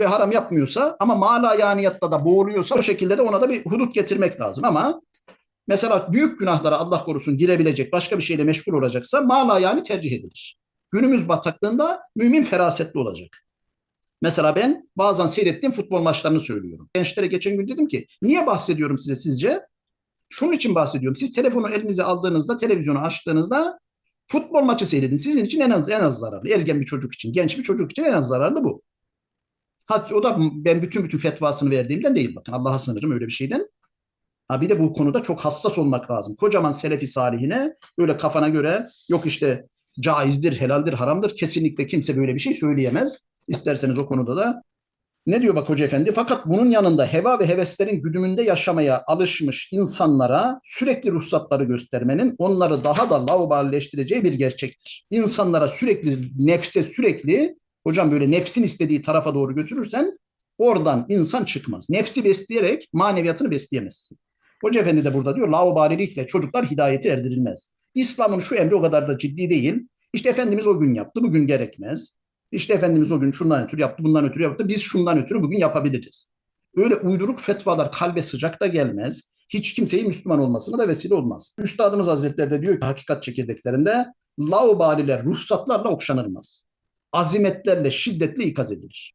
ve haram yapmıyorsa ama mala yaniyatta da boğuluyorsa o şekilde de ona da bir hudut getirmek lazım ama mesela büyük günahlara Allah korusun girebilecek başka bir şeyle meşgul olacaksa mala yani tercih edilir. Günümüz bataklığında mümin ferasetli olacak. Mesela ben bazen seyrettiğim futbol maçlarını söylüyorum. Gençlere geçen gün dedim ki niye bahsediyorum size sizce? Şunun için bahsediyorum. Siz telefonu elinize aldığınızda, televizyonu açtığınızda futbol maçı seyredin. Sizin için en az en az zararlı. Ergen bir çocuk için, genç bir çocuk için en az zararlı bu. Hatta o da ben bütün bütün fetvasını verdiğimden değil bakın. Allah'a sınırım öyle bir şeyden. Ha bir de bu konuda çok hassas olmak lazım. Kocaman selefi salihine böyle kafana göre yok işte caizdir, helaldir, haramdır. Kesinlikle kimse böyle bir şey söyleyemez. İsterseniz o konuda da ne diyor bak Hoca Efendi? Fakat bunun yanında heva ve heveslerin güdümünde yaşamaya alışmış insanlara sürekli ruhsatları göstermenin onları daha da laubalileştireceği bir gerçektir. İnsanlara sürekli, nefse sürekli, hocam böyle nefsin istediği tarafa doğru götürürsen oradan insan çıkmaz. Nefsi besleyerek maneviyatını besleyemezsin. Hoca Efendi de burada diyor laubalilikle çocuklar hidayete erdirilmez. İslam'ın şu emri o kadar da ciddi değil. İşte Efendimiz o gün yaptı, bugün gerekmez. İşte Efendimiz o gün şundan ötürü yaptı, bundan ötürü yaptı. Biz şundan ötürü bugün yapabiliriz. Öyle uyduruk fetvalar kalbe sıcak da gelmez. Hiç kimseyi Müslüman olmasına da vesile olmaz. Üstadımız Hazretleri de diyor ki hakikat çekirdeklerinde laubaliler ruhsatlarla okşanılmaz. Azimetlerle şiddetle ikaz edilir.